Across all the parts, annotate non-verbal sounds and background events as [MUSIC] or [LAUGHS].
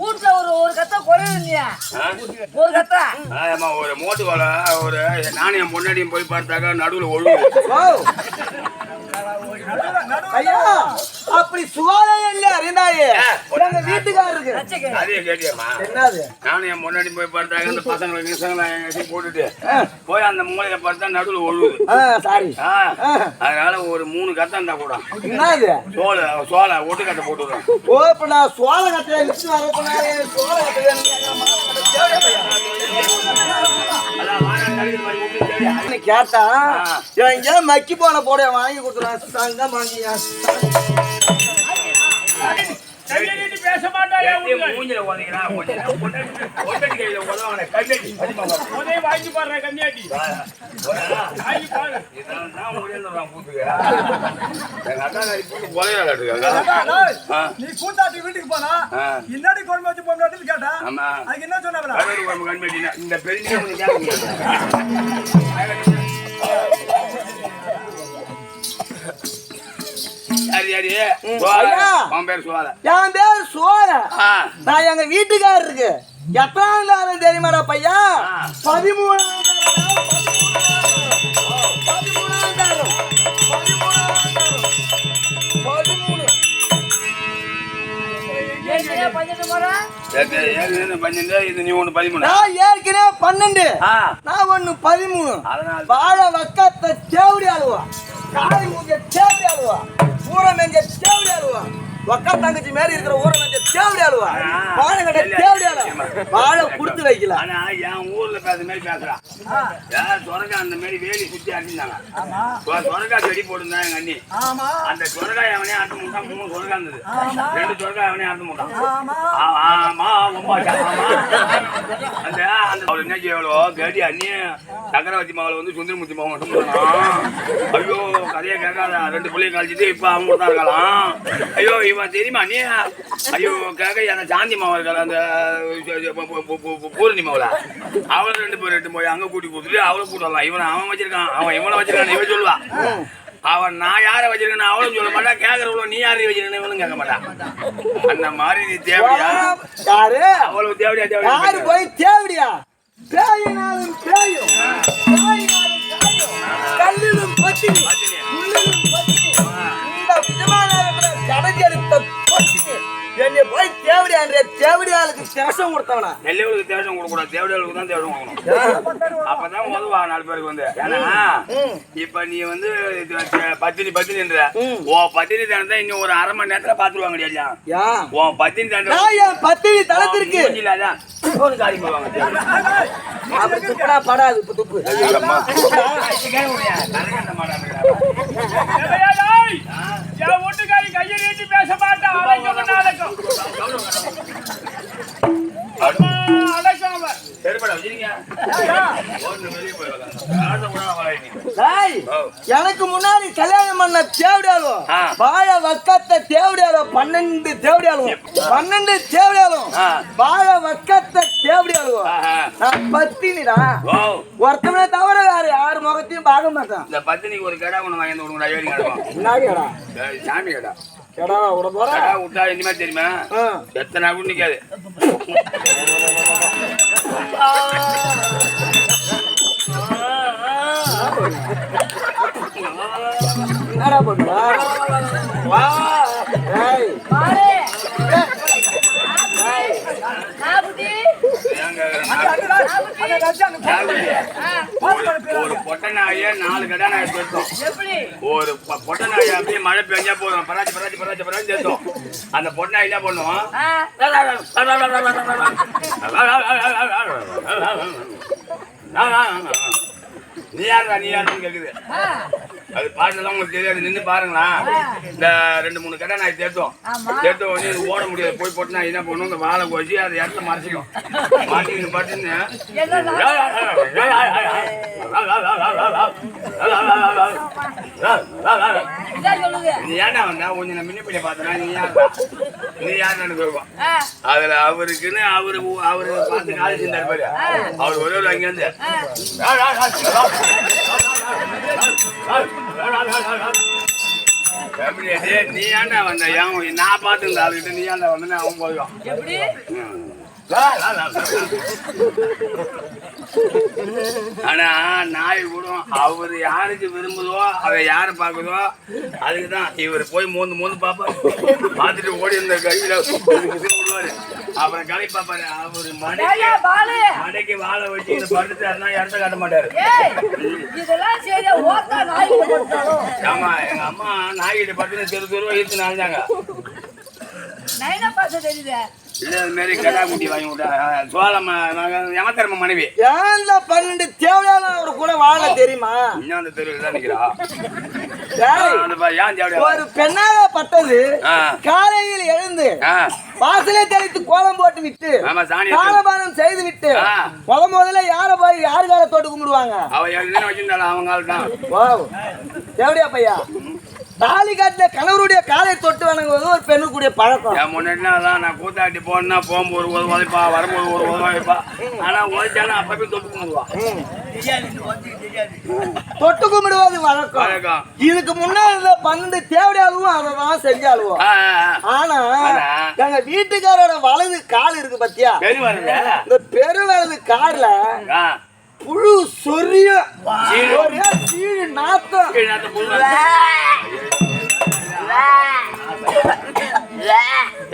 வீட்டுல ஒரு ஒரு கத்த ஆ? ஒரு கத்த ஆமா ஒரு மோட்டு கோலை ஒரு நானும் என் முன்னாடியும் போய் பார்த்தாக்கா நடுவுல ஒழுங்கு. ஐயா. அப்படி சுகாதாரம் இல்ல அறிந்தாயே. எங்க வீட்டுக்காரருக்கு. அதையும் கேட்டியம்மா. என்னது? நானும் என் முன்னாடி போய் பார்த்தாக்க இந்த [LAUGHS] பசங்களை கிசங்களை எங்கேயும் போட்டுட்டு போய் அந்த மூலையில பார்த்தா நடுவுல ஒழுகுது. சாரி. அதனால ஒரு மூணு கத்தை இருந்தா கூட என்னது? சோள சோள ஒட்டு கத்தை போட்டு விடுறேன். ஓ இப்ப நான் கழுகு மாதிரி விட்டு சரி. கேட்டா ஆ. எங்க மக்கி போன போட வாங்கி கொடுத்துருவான் தங்கம் வாங்கி கையெழுத்து பேச மாட்டாயா மூஞ்சில உதைக்கிறா? பொண்டாட்டி கையில உதவி வாங்கி பாடுறேன் கன்னியாட்டி வாங்கி நீ வீட்டுக்கு போனா இன்னாடி குழம்பு வச்சு போனாட்டின்னு கேட்டா அதுக்கு என்ன சொன்னாங்களா இந்த சோழ. ஐயா. உன் பேர் சோழ. என் பேர் சோழ. நான் எங்க வீட்டுக்காரருக்கு எத்தனாம் நேரம் தெரியுமாடா பையா. பதிமூணாம் பன்னெண்டு, இது நீ ஒண்ணு பதிமூணு. நான் ஒண்ணு பதிமூணு. அதனால வாழ வக்கத்த தேவடி ஆளுவா காய் மூஞ்ச தேவடி ஆளுவா ஊர மெஞ்ச தேவடி ஆளுவா. ஒக்க தங்கச்சி மாதிரி இருக்கிற ஊர மெஞ்ச தேவடி ஆளுவா. வாழை கட்ட தேவடி ஆளுவா. வாழை கொடுத்து வைக்கல. ஆனா என் ஊர்ல பேசுற மாதிரி பேசுறான் யார் சொரக்கா அந்த மாதிரி வேலி சுத்தி அடிந்தாங்க சொரக்கா செடி போட்டிருந்தா எங்க அண்ணி. அந்த சொரக்காய் அவனே அறுத்து முட்டான் மூணு சொரக்கா இருந்தது. ரெண்டு சொரக்காய் அவனே அறுத்து முட்டான். ஆமா. ரொம்ப அந்த அந்த அவள் என்ன செய்யவளோ கேட்டி அண்ணி சக்கரவர்த்தி மகள் வந்து சுந்தரமூர்த்தி மகன் மட்டும் போனான் ஐயோ கதையை கேட்காத. ரெண்டு பிள்ளைய கழிச்சிட்டு இப்ப அவங்க தான் இருக்கலாம். ஐயோ இவன் தெரியுமா அண்ணி ஐயோ கேட்க அந்த சாந்தி மாவன் இருக்கல அந்த பூரணி மாவுல அவளை ரெண்டு பேர் ரெண்டு போய் அங்க கூட்டி கொடுத்துட்டு அவளை கூட்டு வரலாம். இவனை அவன் வச்சிருக்கான். அவன் இவனை வச்சிருக்கான் இவன் சொல்லுவா. அவன் நான் யாரை வச்சிருக்கேன்னு அவளும் சொல்ல மாட்டான் கேட்கறவளோ நீ யாரையும் வச்சிருக்கேன்னு இவனும் கேட்க மாட்டான் அந்த மாதிரி நீ தேவையா யாரு? அவ்வளவு தேவையா யாரு தேவையா போய் தேவடியா? பேயினாலும் பேயும். கல்லிலும் பத்தினி முள்ளிலும் பத்தினி இந்த எடுத்த பத்தினி என்னை போய் தேவடியான்ற தேவடியாளுக்கு சேஷம் கொடுத்தவனா? நெல்லைகளுக்கு தேவசம் கொடுக்கூடாது தேவடைகளுக்கு தான் தேவசம் கொடுக்கணும் அப்பதான் உதவா நாலு பேருக்கு வந்து. ஏன்னா இப்ப நீ வந்து பத்தினி பத்தினின்ற. உன் பத்தினி தானே தான் இன்னும் ஒரு அரை மணி நேரத்துல பாத்துருவாங்க உன் பத்தினி தானே பத்தினி தளத்திற்கு போன் காரி போவாங்க அப்படி துப்புடா படாது இப்ப துப்பு என் வீட்டுக்காரி கையை நீட்டி பேச மாட்டா அழைக்கும் அழைக்கும் எனக்கு முன்னாடி கல்யாணம் பண்ண தேவடியாலும். வாழ வக்கத்த தேவடியாலும் பன்னெண்டு தேவடியாலும் பன்னெண்டு தேவடியாலும். வாழ வக்கத்த தேவடியாலும். நான் பத்தினிடா. ஒருத்தவனை தவிர வேற யார் முகத்தையும் பார்க்க மாட்டான். இந்த பத்தினிக்கு ஒரு கடை ஒன்று வாங்கி விடுங்க ஏறி கிடக்கும். என்ன கேடா? சாமி கடை. கேடா விட போற? விட்டா இனிமே தெரியுமா. எத்தனை நிக்காது. என்னடா பண்ணுவா வா டேய் பாரு நாபுட்டி ஏங்க, நாலு- ஒரு- ஒரு பொட்டை நாயை நாலு கடை நாயை சேர்த்தோம் ஒரு பொ- பொட்டை நாயை அப்படியே மழை பெஞ்சா போதும். பராஜி பராஜி பராஜி பராஜி சேர்த்தோம் அந்த பொட்டை நாய் என்ன பண்ணுவோம்? நீ யாரா நீ யாருன்னு கேக்குது. அது பாட்டுலாம் உங்களுக்கு தெரியாது நின்று பாருங்களா இந்த ரெண்டு மூணு கடை நாய் தேர்த்தோம் ஆமா. தேர்த்த உடனே இது ஓட முடியாது போய் போட்டு நான் என்ன பண்ணும் இந்த வாழை வச்சு அதை இடத்த மறைச்சிக்கும் மாட்டிக்கிட்டு பாட்டுன்னு நீ ஏன்டா வந்தா கொஞ்சம் நான் மின்னி பண்ணி பார்த்தனா நீ யாரா நீ யாருன்னு கேட்கும் ஆ அதுல அவருக்குன்னு அவரு அவரு பார்த்து காலேஜ் இருந்தாரு பாரு அவர் ஒரே ஒரு அங்க டேய், நீ ஏன்டா வந்த? ஏன் நான் பார்த்து இந்த ஆளுகிட்ட நீ ஏன்டா வந்தேன்னு அவன் எப்படி? ஆனா நாய் கூட அவர் யாருக்கு விரும்புதோ அதை யாரு பாக்குதோ அதுக்குதான். இவர் போய் மோந்து மோந்து பாப்பாரு பார்த்துட்டு ஓடி இந்த கையில விடுவாரு. அப்புறம் களி பாப்பாரு அவரு மடைக்கு மடைக்கு வாழை வச்சு இதை படுத்துட்டாருன்னா இடத்த காட்ட மாட்டாரு. ஆமா எங்க அம்மா நாய்கிட்ட படுத்து தெரு தெருவா ஈர்த்து நாளைஞ்சாங்க தெரியுது? இல்ல இது மாதிரி கடா குட்டி வாங்கி விட்டா சோழம் யமத்தர்ம மனைவி. ஏன்ல பன்னெண்டு தேவையான ஒரு கூட வாழ தெரியுமா? இன்னும் அந்த தெருவில் தான் தேவையா ஒரு பெண்ணாக பட்டது. காலையில் எழுந்து வாசலே தெளித்து கோலம் போட்டு விட்டு காலபானம் செய்து விட்டு. முத முதல்ல யார போய் யாரு கால தொட்டு கும்பிடுவாங்க? அவ ஏழு தினம் வச்சிருந்தாள் அவங்க தான். எப்படியா பையா? தாலி காட்டுல கணவருடைய காலை தொட்டு வணங்குவது ஒரு பெண்ணுக்குரிய பழக்கம். என் முன்னாடிலாம் நான் கூத்தாட்டி போனா போகும்போது ஒரு உதவிப்பா வரும்போது ஒரு உதவிப்பா ஆனா உழைச்சாலும் அப்பவே தொட்டு கும்பிடுவா தொட்டு கும்பிடுவது வழக்கம். இதுக்கு முன்னாடி இருந்த பன்னெண்டு தேவடியாளுவும் அதை தான் செஞ்சாளுவோம். ஆனா? எங்க வீட்டுக்காரோட வலது கால் இருக்கு பாத்தியா? வருது இந்த பெரு வலது கால்ல. புழு சொரிய சீழு. நாத்தம்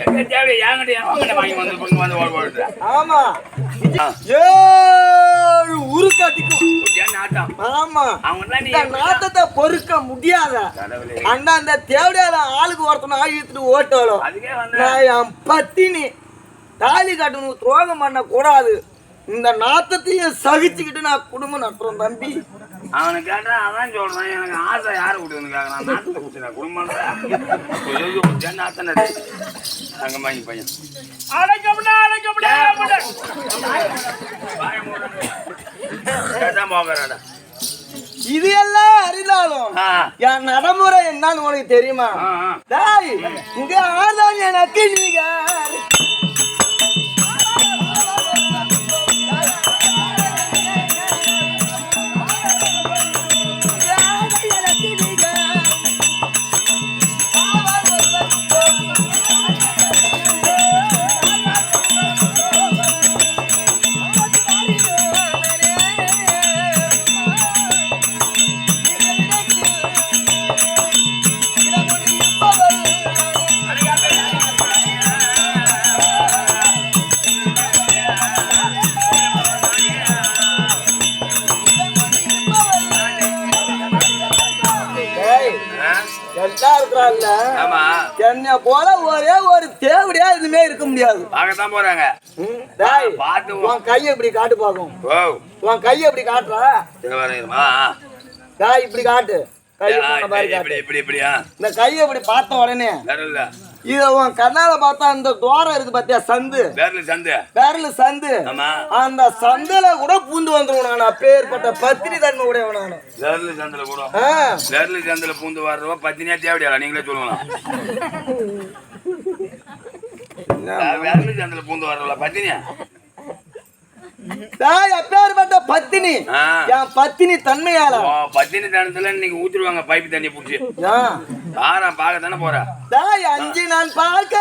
என்கிட்ட ஆமா ஏழு உருக்காட்டிக்கும் ஆமா நாத்தத்தை பொறுக்க முடியாத கடவுளே. அந்த அந்த ஆளுக்கு ஒருத்தனை இழுத்துட்டு ஓட்டாலும் அதுக்கே நான் என் பத்தினி தாலி கட்டணும் துரோகம் பண்ண கூடாது இந்த நாத்தத்தையும் சகிச்சுக்கிட்டு நான் குடும்பம் நடத்துறேன் தம்பி. அவனை கேட்டா அதான் சொல்றான். எனக்கு ஆசை யாரு கொடுக்குன்னு கேட்கறான் நாட்டத்தை கொடுத்துறேன் குடும்பம் நாத்தனை அங்க வாங்கி பையன். மூடு. கேட்டா போகிறாடா இது எல்லாம் அறிந்தாலும் என் நடைமுறை என்னன்னு உனக்கு தெரியுமா. டேய் இங்க ஆதான் எனக்கு நீங்க. ஆமா. என்னை போல ஒரே ஒரு தேவடியா இதுமே இருக்க முடியாது. பார்க்கத்தான் போறாங்க. டேய் பார்த்து உன் கையை இப்படி காட்டு பாக்கும் உன் கையை இப்படி காட்டுறா. சரி வரேம்மா டேய் இப்படி காட்டு. இந்த கையை இப்படி பார்த்த உடனே இத உன் கண்ணால பார்த்தா இந்த துவாரம் இருக்கு பாத்தியா சந்து? பேரல சந்து. ஆமா. அந்த சந்துல கூட பூந்து வந்துருவோம் நான் அப்பேற்பட்ட பத்தினி தன்மை உடையவன் நானு. வேர்ல சந்தில கூட. ஆ, வேர்ல சந்தில பூந்து வர்றவ பத்தினியா தேவையா நீங்களே சொல்லலாம் வேர்ல சந்தில பூந்து வர்றவள? பத்தினியா? டேய் அப்பேற்பட்ட பத்தினி. என் பத்தினி தன்மையால. பத்தினி தனத்துல இன்னைக்கு ஊத்திடுவாங்க பைப் தண்ணி புடிச்சு. ஆறா பாக்க தானே போற? டேய் அஞ்சு நான் பார்க்க.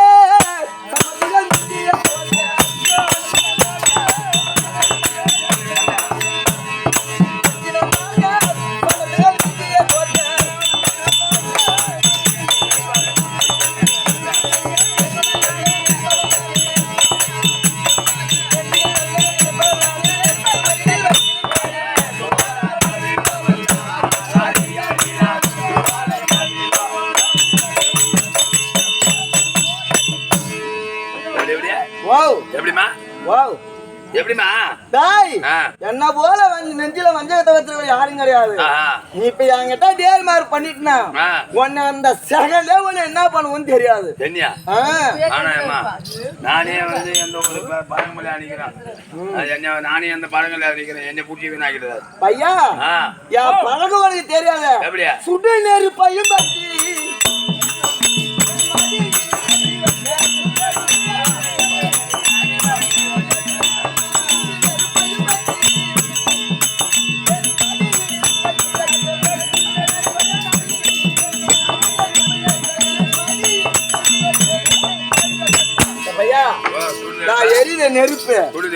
என்ன போல நெஞ்சில வஞ்சகத்தை வச்சிருக்க யாரும் கிடையாது. நீ இப்ப என்கிட்ட டேல் மார்க் பண்ணிட்டுனா. உன்னை அந்த செகண்டே உன்னை என்ன பண்ணுவோன்னு தெரியாது. நானே வந்து எந்த ஒரு பழமொழி அணிக்கிறேன். என்ன நானே அந்த பழங்களை அணிக்கிறேன். என்னை பூச்சி வீணாக்கிறது பையா என் பழக்கம் உனக்கு தெரியாது. சுடு நெருப்பையும் பற்றி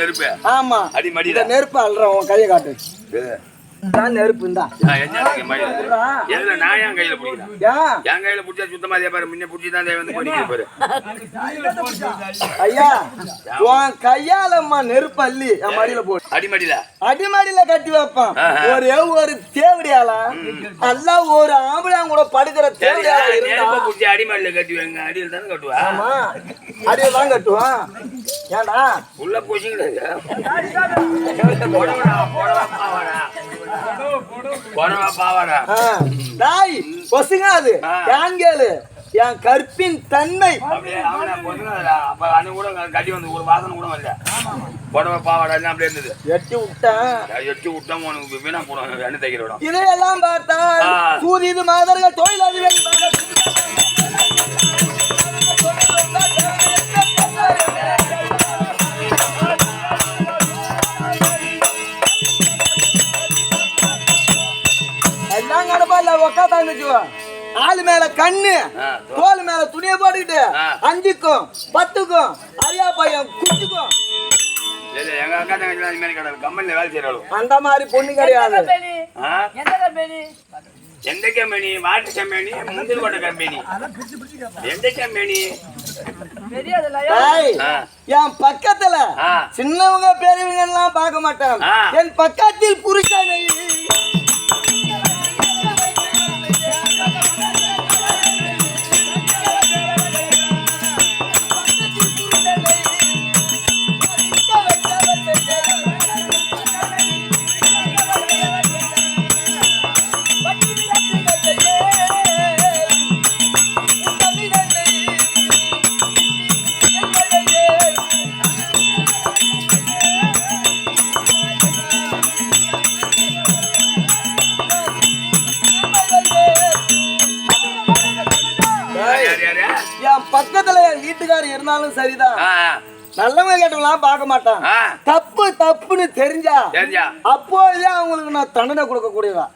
நெருப்பு. ஆமா. அடி மடியில. நெருப்பு அல்றேன் உன் கையை காட்டு. நெருப்பு இந்தா. நான்? எதுல? என் கையில பிடிக்கிறேன் என் கையில பிடிச்சா சுத்தமா அதே பாரு முன்ன பிடிச்சி தான் வந்து பண்ணிக்கிற பாரு. ஐயா உன் கையாலம்மா நெருப்பு அள்ளி என் மடியில போடு. அடிமடியில. அடிமடியில கட்டி வைப்பான். ஒரே ஒரு தேவடியால எல்லாம் ஒரு ஆம்பளையான் கூட படுக்கிற தேவடியால நெருப்ப பிடிச்சி அடிமடியில கட்டி வைங்க அடியில் தானே கட்டுவா? ஆமா. அடியில தான் கட்டுவான். ஏன்டா? உள்ள பூசிங்களா போடவா போடவா பாவாடா போடவா பாவாடா? ஆ. டாய் பசுங்க அது ஆ. ஏன் கேளு. என் கற்பின் தன்மை. கட்டி வந்து ஒரு வாசனை கூட வரல. புடவை பாவாடை? எல்லாம் அப்படியே இருந்தது? எட்டி விட்டேன். எட்டு விட்டோம் உனக்கு வீணா போடும் எண்ணெய் தைக்கிற இடம். இதையெல்லாம் பார்த்தா ஆ. சூதிது மாதர்கள் தொழிலாளிகள் ஆளு மேல கண்ணு. தோல் மேல துணியை போட்டுக்கிட்டு. அஞ்சுக்கும் பத்துக்கும் அரியா பையன் தங்கச்சி அந்த மாதிரி பொண்ணு கிடையாது. எந்த கம்பெனி? Water company? முந்திரி கொண்ட கம்பெனி. எந்த கம்பெனி. என் பக்கத்துல. சின்னவங்க பெரியவங்க எல்லாம் பார்க்க மாட்டான். என் பக்கத்தில் புருஷனை வீட்டுக்காரர் இருந்தாலும் சரிதான். நல்லவங்க கேட்டவங்களாம் பார்க்க மாட்டான். தப்பு தப்புன்னு தெரிஞ்சா தெரிஞ்சா. அப்போதே அவங்களுக்கு நான் தண்டனை கொடுக்க கூடியதா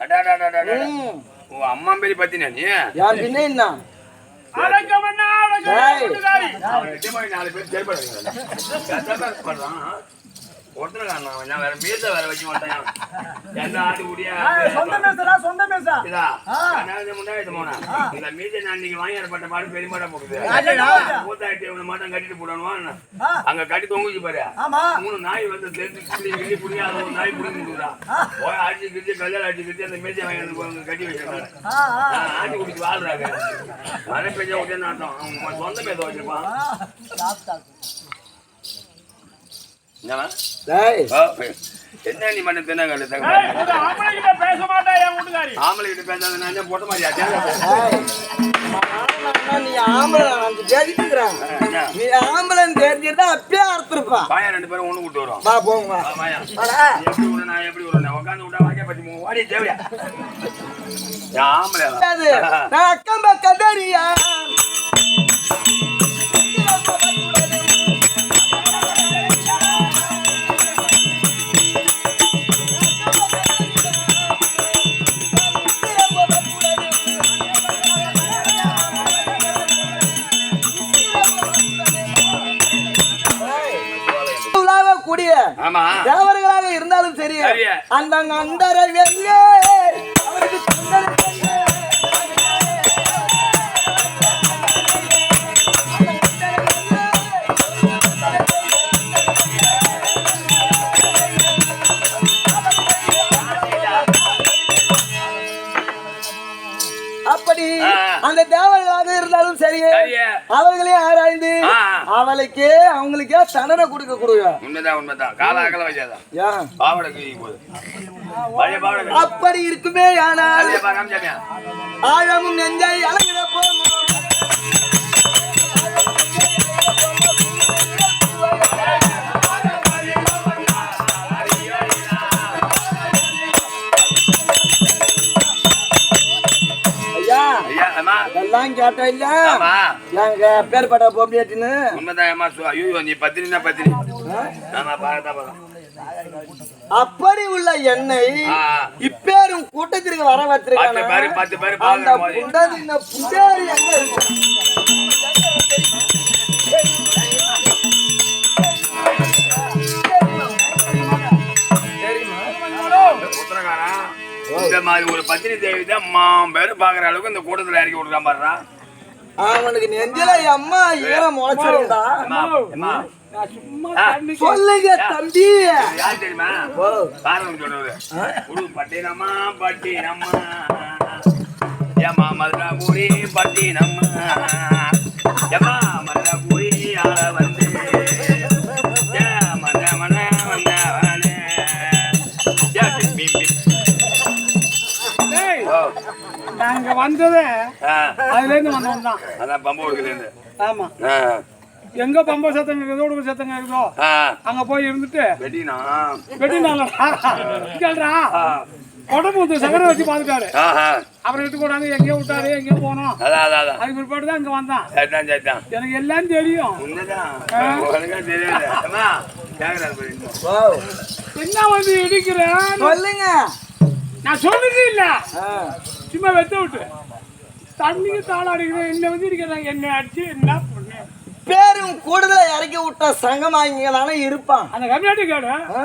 அம்மா பேரி பத்தினா நீ? என் பின்ன என்ன? அடக்கமண்ணா நாலு பேர் காரணம் நான் வேற மீச வேற வைக்க மாட்டேன் ஆட்டு முடியா சொந்த மேசரா சொந்த மேசா. இதா நான் முன்னாடி போனா இந்த மீசை நான் இன்னைக்கு வாங்கி ஏற்பட்ட மாடு பெரிய மாடா போகுது மூத்தாயிரத்தி இவனை மாட்டம் கட்டிட்டு போடணுமா அங்க கட்டி தொங்குச்சு பாரு. மூணு நாய் வந்து தெரிஞ்சு புள்ளி கிள்ளி ஒரு நாய் புடிங்கிட்டுடா போய் அடிச்சு கல்யாணம் அடிச்சு கிச்சு அந்த மேய்ச்சை வாங்கி வந்து கட்டி வச்சிருக்காங்க. ஆட்டி குடிச்சு வாழ்றாங்க. மழை பெஞ்சா ஒரே நாட்டம் அவன் சொந்த மேத வச்சிருப்பான். என்ன நீ மட்டும் கிட்ட பேச மாட்டா என் வீட்டுக்காரி. ஆம்பளை கிட்ட பேசாத நான் என்ன போட்ட மாதிரியா நீ ஆம்பளை நான் தெரிஞ்சுக்கிறேன்? நீ ஆம்பளைன்னு தெரிஞ்சிருந்தா அப்பயே அறுத்துருப்பான் பாயா ரெண்டு பேரும் ஒண்ணு கூட்டு வரும் வா போங்க வா. வா, வாயா. வாடா. நீ எப்படி விடு, நான் எப்படி விடுறேன் உட்காந்து விட்டா பத்தி வாடி தேவையா? [LAUGHS] ஆம்பளை நான் அக்கம் பக்கம் தெரியா? அந்த அண்டரை வெள்ளே அவளுக்கே அவங்களுக்கே தண்டனை கொடுக்க கொடுங்க. உண்மைதான் உண்மைதான். கால அகல வச்சாதான். பாவடை கீழே போகுது. அப்படி இருக்குமே ஆனால்? ஆழமும் நெஞ்சை அழகிட போமோ எல்லாம் கேட்ட இல்ல? எங்க பேர்பட்ட பொம்மியாட்டின்னு உண்மைதான் அம்மா சு- ஐயோ நீ பத்திரினா பத்திரி? ஆமா அப்படி உள்ள எண்ணெய். இப்பேரும் கூட்டத்திற்கு வர பத்து பேரு வச்சிருக்காங்க பத்து பேரு அந்த புண்டதின புண்டேரி எங்க இருக்கு? இந்த மாதிரி ஒரு பத்தினி தேவி தான் மாம்பேரு பாக்குற அளவுக்கு இந்த கூட்டத்துல இறக்கி விட்டுறான் பாடுறா அவனுக்கு நெஞ்சில அம்மா ஈரம் முளைச்சிருந்தா சொல்லுங்க தம்பி. யார் தெரியுமா? காரணம் சொல்றது குடு பட்டினம்மா பட்டினம்மா ஏமா மதுரா கூடி பட்டினம்மா ஏமா நாங்க வந்ததே அதுல இருந்து வந்தோம் தான். அதான் பம்பு கொடுக்குது ஆமா. எங்க பம்ப சத்தம் இருக்குதோ உடுக்கு சத்தம் இருக்குதோ அங்க போய் இருந்துட்டு வெட்டினா? வெட்டி நாளா கேள்றா உடம்பு வந்து சகரை வச்சு பார்த்துட்டாரு. ஆஹா அப்புறம் எடுத்து கொண்டாந்து எங்கேயோ விட்டாரு எங்கேயோ போனோம் அதுக்கு பிற்பாடு தான் இங்க வந்தான். எனக்கு எல்லாம் தெரியும். என்ன வந்து இடிக்கிறேன் சொல்லுங்க. நான் சொன்னது இல்ல. சும்மா வெத்த விட்டு. தண்ணிக்கு தாளம் அடிக்கிறேன் என்ன வந்து இருக்கிறாங்க என்ன அடிச்சு என்ன பண்ணு? பேரும் கூடுதலா இறக்கி விட்ட சங்கமா இங்க தானே இருப்பான். அந்த ஆ?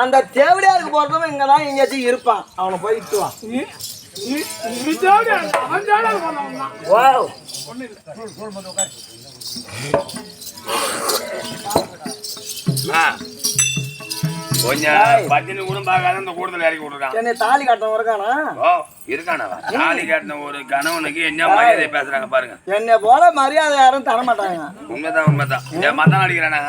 அந்த தேவடியாருக்கு போறதும் இங்க தான் எங்கேயாச்சும் இருப்பான். அவனை போய் இட்டு வா. கொஞ்சம் பத்தினி கூட பார்க்காத இந்த கூட்டத்தில் இறக்கி விட்டுருக்கான். என்னை தாலி கட்டணும் இருக்கானா? ஓ. இருக்கானவா? தாலி காட்டின ஒரு கணவனுக்கு என்ன மரியாதை பேசுறாங்க பாருங்க. என்னை போல மரியாதை யாரும் தர மாட்டாங்க. உண்மைதான் உண்மைதான். என் மத்தான் அடிக்கிறானா?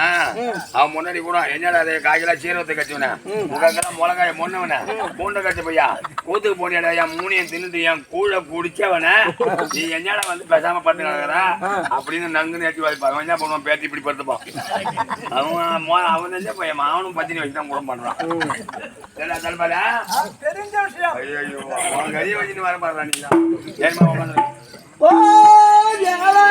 அவன் முன்னாடி கூட என்னடா அது காய்களா சீரகத்தை கச்சுவன உங்கெல்லாம் மிளகாய முன்னவன? பூண்டை கச்சு பையா? கூத்துக்கு போனியடா என் மூணையும் தின்னுட்டு என் கூழ குடிச்சவன. நீ என்னடா வந்து பேசாம படுத்து கிடக்குறா? அப்படின்னு நங்கு வாய்ப்பான் அவன் என்ன பண்ணுவான்? பேத்தி இப்படி படுத்துப்பான் அவன் அவன் தெரிஞ்ச பையன்? அவனும் பத்தினி வச்சு தான் கூட பண்றான்? தெரிஞ்ச விஷயம். கறியை வச்சுட்டு வர பாடுறா நீ தான் ஓ ஏழை.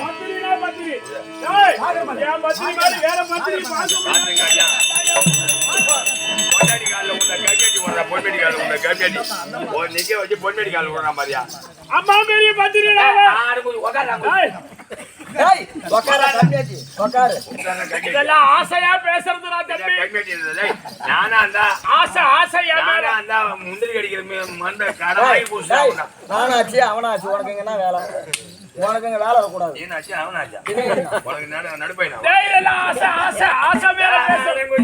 பத்திரினா பத்திரி டேய் என் பத்திரி மாதிரி வேற பத்திரி பார்க்க பாத்துங்க ஐயா. பொண்டாட்டி கால்ல உன்னை கைகட்டி விடுறா, பொன்மேடி கால்ல உன்னை கைகட்டி. ஒரு நிக்க வச்சு பொன்மேடி கால்ல விடுறான் பாரியா. அம்மா பெரிய பத்திரி இதெல்லாம் ஆசையா பேசுறதுடா இந்த தம்பி நானா இருந்தா ஆசை ஆசையா நானா இருந்தா முந்திரி கடிக்கிற மீ- மண்டை டேய், கடவாய் உன்னை. நானாச்சு அவனாச்சு. உனக்கு எங்கன்னா வேலை? உனக்கு இங்க வேலை வரக்கூடாது. நீனாச்சு, அவனாச்சா? உனக்கு நடு- நடுப்பையனா? டேய் இதெல்லாம் ஆசை ஆசை ஆசை மேல பேசுறேன்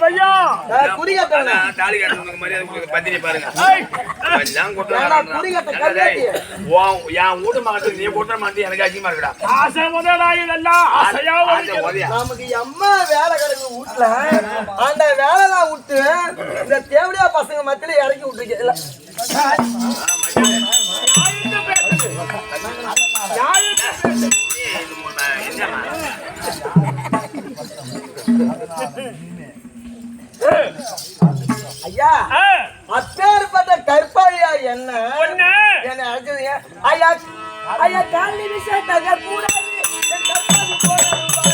பையா தாலி மரியாதை கொடுக்குற பத்தினி பாருங்க. எல்லாம் கட்டாட்டி? என் வீட்டு மகத்துக்கு நீ கொட்டுற மாதிரி எனக்கு அசிங்கமா இருக்குடா. ஆசை முதலா இதெல்லாம் ஆசையா நமக்கு எம்மா வேலை கிடக்கு வீட்டுல? அந்த வேலைலாம் விட்டு இந்த தேவடியா பசங்க மத்தியில இறக்கி விட்டுருக்கல ஐயா அப்பேற்பட்ட கற்பாழியா என்ன? என்ன அழைச்சது ஏன்? ஐயா ஐயா காலி விஷயத்தாக கூடாது என் கற்பாழி போடாது